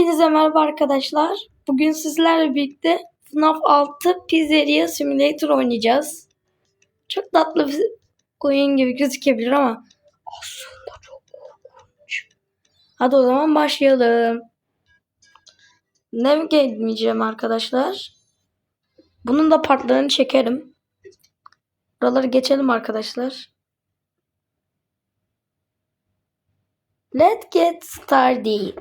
Hepinize merhaba arkadaşlar. Bugün sizlerle birlikte FNAF 6 Pizzeria Simulator oynayacağız. Çok tatlı bir oyun gibi gözükebilir ama aslında çok korkunç. Hadi o zaman başlayalım. Navigate etmeyeceğim arkadaşlar. Bunun da partlarını çekerim. Buraları geçelim arkadaşlar. Let's get started.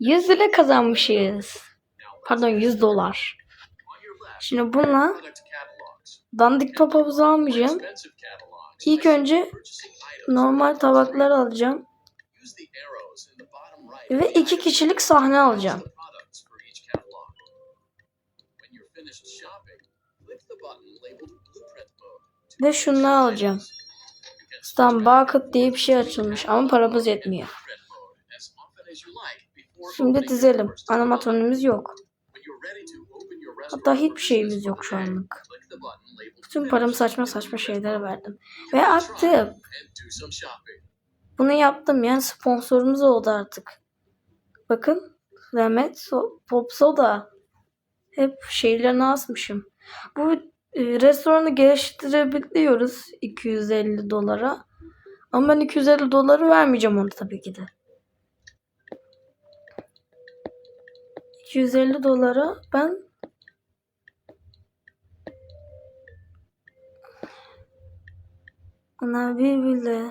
100 lira kazanmışız. Pardon 100 dolar. Şimdi bununla dandik top havuzu almayacağım. İlk önce normal tabaklar alacağım. Ve iki kişilik sahne alacağım. Ve şunları alacağım. Stan Bucket diye bir şey açılmış ama paramız yetmiyor. Şimdi dizelim. Animatronumuz yok. Hatta hiçbir şeyimiz yok şu anlık. Tüm paramı saçma saçma şeylere verdim. Ve attım. Bunu yaptım yani sponsorumuz oldu artık. Bakın. Zahmet so Pop Soda. Hep şeylerini asmışım. Bu e, restoranı geliştirebiliyoruz 250 dolara. Ama ben 250 doları vermeyeceğim onu tabii ki de. 250 dolara ben Ana bir bile.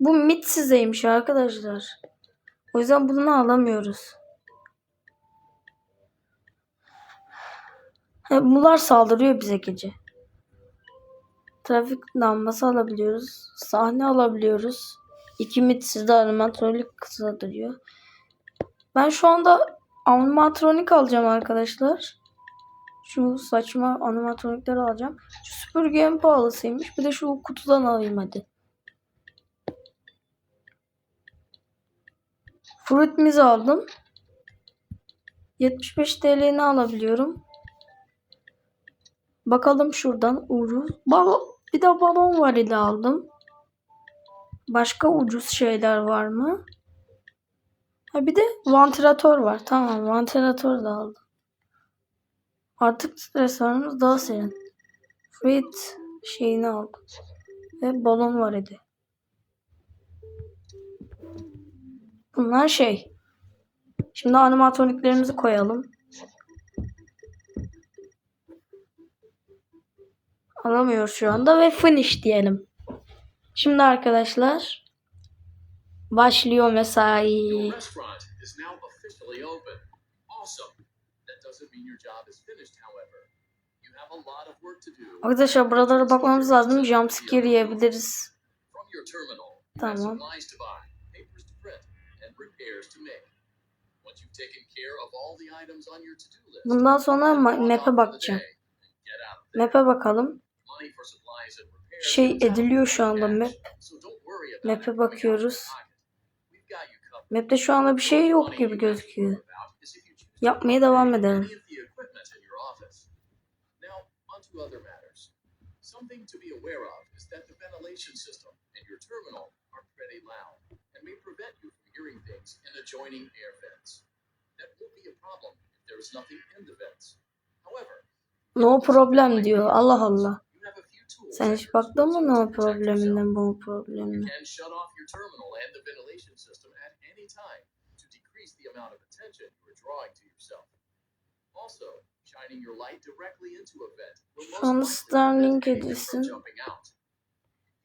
Bu mit sizeymiş arkadaşlar. O yüzden bunu alamıyoruz. Bunlar saldırıyor bize gece. Trafik lambası alabiliyoruz. Sahne alabiliyoruz. İki mitsiz de animatronik kısa duruyor. Ben şu anda animatronik alacağım arkadaşlar. Şu saçma animatronikleri alacağım. Şu süpürge en pahalısıymış. Bir de şu kutudan alayım hadi. Fruit Miz aldım. 75 TL'ni alabiliyorum. Bakalım şuradan ucuz. Balon, bir de balon varili aldım. Başka ucuz şeyler var mı? Ha bir de vantilatör var. Tamam vantilatör de aldım. Artık restoranımız daha serin. Fruit şeyini aldım. Ve balon var idi. Bunlar şey. Şimdi animatroniklerimizi koyalım. Alamıyor şu anda ve finish diyelim. Şimdi arkadaşlar başlıyor mesai. Arkadaşlar buralara bakmamız lazım. Jumpscare yiyebiliriz. Tamam. Bundan sonra map'e bakacağım. Map'e bakalım. Şey ediliyor şu anda map. Map'e bakıyoruz. Map'te şu anda bir şey yok gibi gözüküyor. Yapmaya devam edelim. Something to be aware of is that the ventilation system in your terminal are pretty loud and may prevent you from hearing things in adjoining air vents. That won't be a problem if there is nothing in the vents. However, No problem diyor. Allah Allah. Sen hiç baktın mı no probleminden bu problemine? And the amount of attention you are drawing to yourself. Also, shining your light directly into a vent will most likely prevent from jumping out.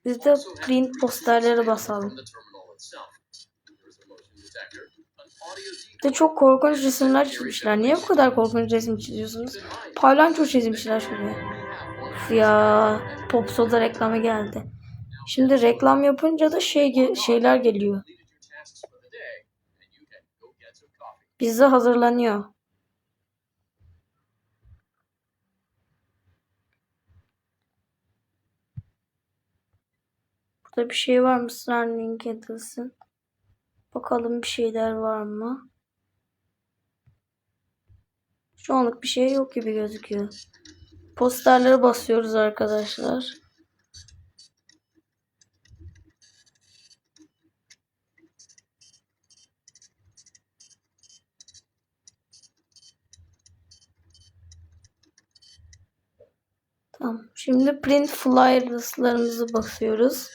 Biz de posterleri sensors basalım. de çok korkunç resimler çizmişler. Niye bu kadar korkunç resim çiziyorsunuz? Paylanço çizmişler şuraya. Üf ya Pop Soda reklamı geldi. Şimdi reklam yapınca da şey ge- şeyler geliyor. Pizza hazırlanıyor. Burada bir şey var mı? Starlink edilsin. Bakalım bir şeyler var mı? Şu anlık bir şey yok gibi gözüküyor. Posterlere basıyoruz arkadaşlar. Tamam. Şimdi print flyers'larımızı basıyoruz.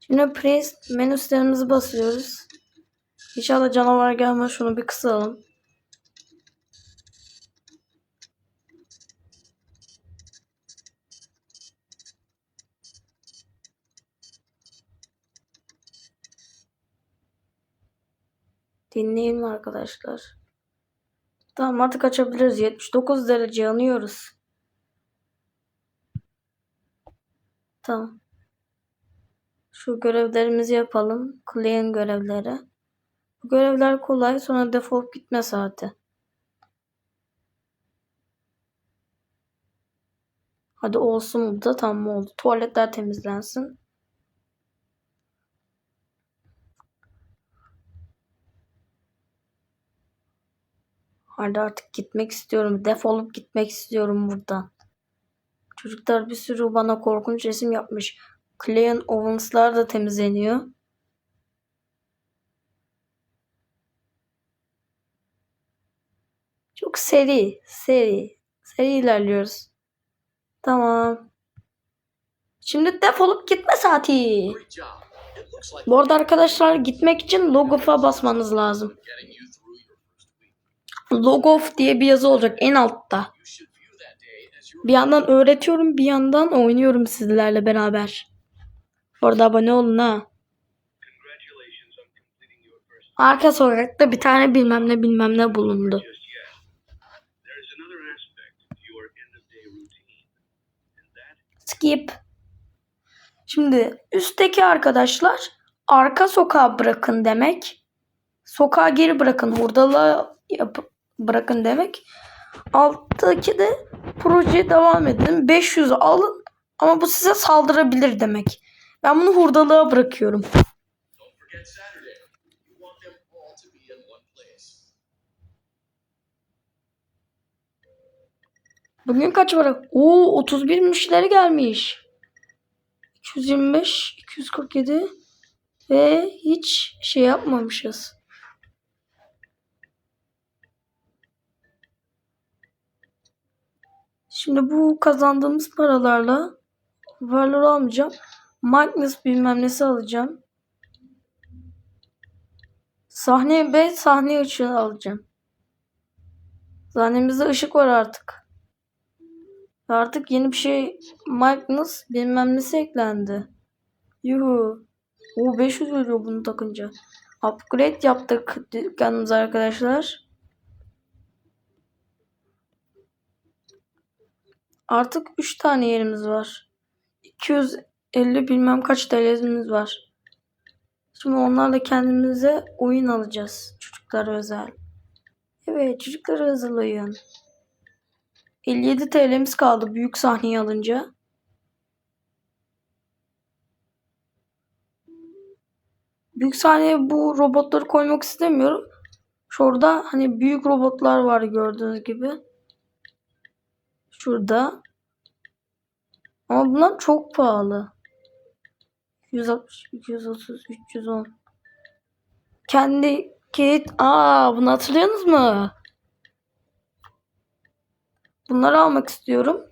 Şimdi print menüslerimizi basıyoruz. İnşallah canavar gelmez. Şunu bir kısalım. Dinleyin arkadaşlar. Tamam artık açabiliriz. 79 derece yanıyoruz. Tamam. Şu görevlerimizi yapalım. Clean görevleri. Bu görevler kolay. Sonra defol gitme saati. Hadi olsun bu da tamam oldu. Tuvaletler temizlensin. Hadi artık gitmek istiyorum. Defolup gitmek istiyorum buradan. Çocuklar bir sürü bana korkunç resim yapmış. Clean Owens'lar da temizleniyor. Çok seri, seri, seri ilerliyoruz. Tamam. Şimdi defolup gitme saati. Bu arada arkadaşlar gitmek için logofa basmanız lazım. getting you through your first week. Logof diye bir yazı olacak en altta. Bir yandan öğretiyorum bir yandan oynuyorum sizlerle beraber. Orada abone olun ha. Arka sokakta bir tane bilmem ne bilmem ne bulundu. Skip. Şimdi üstteki arkadaşlar arka sokağa bırakın demek. Sokağa geri bırakın. Hurdalığa yap- bırakın demek. Alttaki de proje devam edin. 500 alın ama bu size saldırabilir demek. Ben bunu hurdalığa bırakıyorum. Bugün kaç var? Oo 31 müşteri gelmiş. 225, 247 ve hiç şey yapmamışız. Şimdi bu kazandığımız paralarla varlar almayacağım. Magnus bilmem nesi alacağım. Sahne ve sahne ışığı alacağım. Sahnemizde ışık var artık. Artık yeni bir şey Magnus bilmem nesi eklendi. Yuhu. O 500 veriyor bunu takınca. Upgrade yaptık dükkanımıza arkadaşlar. Artık 3 tane yerimiz var. 250 bilmem kaç TL'miz var. Şimdi onlarla kendimize oyun alacağız. Çocuklara özel. Evet çocuklara oyun. 57 TL'miz kaldı büyük sahneyi alınca. Büyük sahneye bu robotları koymak istemiyorum. Şurada hani büyük robotlar var gördüğünüz gibi. Şurada. Ama bunlar çok pahalı. 160, 230, 310. Kendi Kate. Aa bunu hatırlıyorsunuz mu? Bunları almak istiyorum.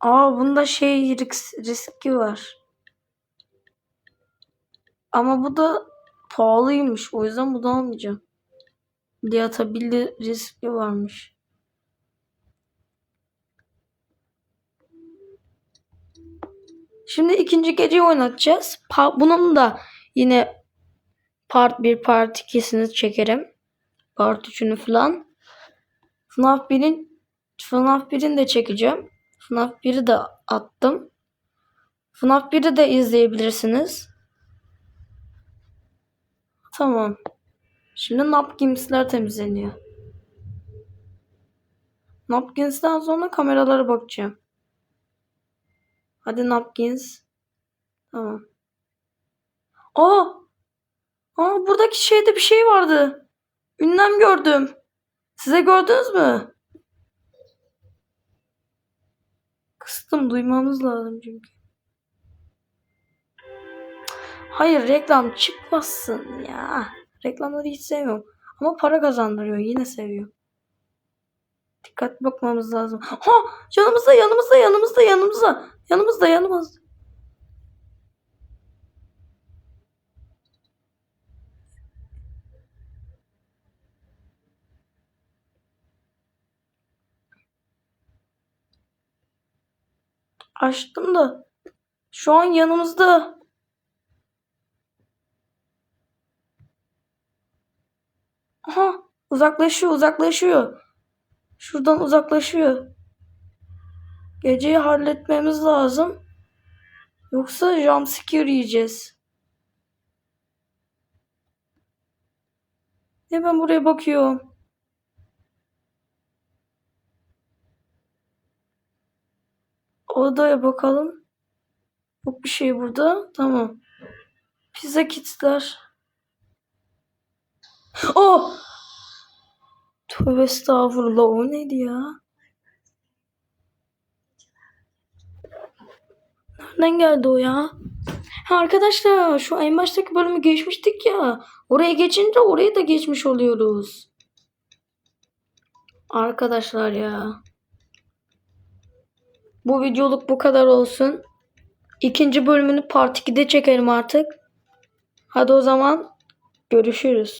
Aa bunda şey risk, riski var. Ama bu da pahalıymış. O yüzden bunu almayacağım. Diyatabildi riski varmış. Şimdi ikinci geceyi oynatacağız. Pa- bunun da yine part 1 part 2'sini çekerim. Part 3'ünü falan. FNAF 1'in FNAF 1'in de çekeceğim. FNAF 1'i de attım. FNAF 1'i de izleyebilirsiniz. Tamam. Şimdi napkinsler temizleniyor. Napkins'ten sonra kameralara bakacağım. Hadi Napkins. Tamam. Aa! Aa buradaki şeyde bir şey vardı. Ünlem gördüm. Size gördünüz mü? Kıstım duymamız lazım çünkü. Hayır reklam çıkmasın ya. Reklamları hiç sevmiyorum. Ama para kazandırıyor. Yine seviyorum. Dikkatli bakmamız lazım. Ha! Yanımızda yanımızda yanımızda yanımızda. Yanımızda yanımızda. Açtım da. Şu an yanımızda. Aha uzaklaşıyor uzaklaşıyor. Şuradan uzaklaşıyor. Geceyi halletmemiz lazım. Yoksa jumpscare yiyeceğiz. Hemen buraya bakıyorum. Odaya bakalım. Yok bir şey burada. Tamam. Pizza kitler. Oh! Tövbe estağfurullah o neydi ya? Nereden geldi o ya? Ha arkadaşlar şu en baştaki bölümü geçmiştik ya. Oraya geçince orayı da geçmiş oluyoruz. Arkadaşlar ya. Bu videoluk bu kadar olsun. İkinci bölümünü part 2'de çekelim artık. Hadi o zaman görüşürüz.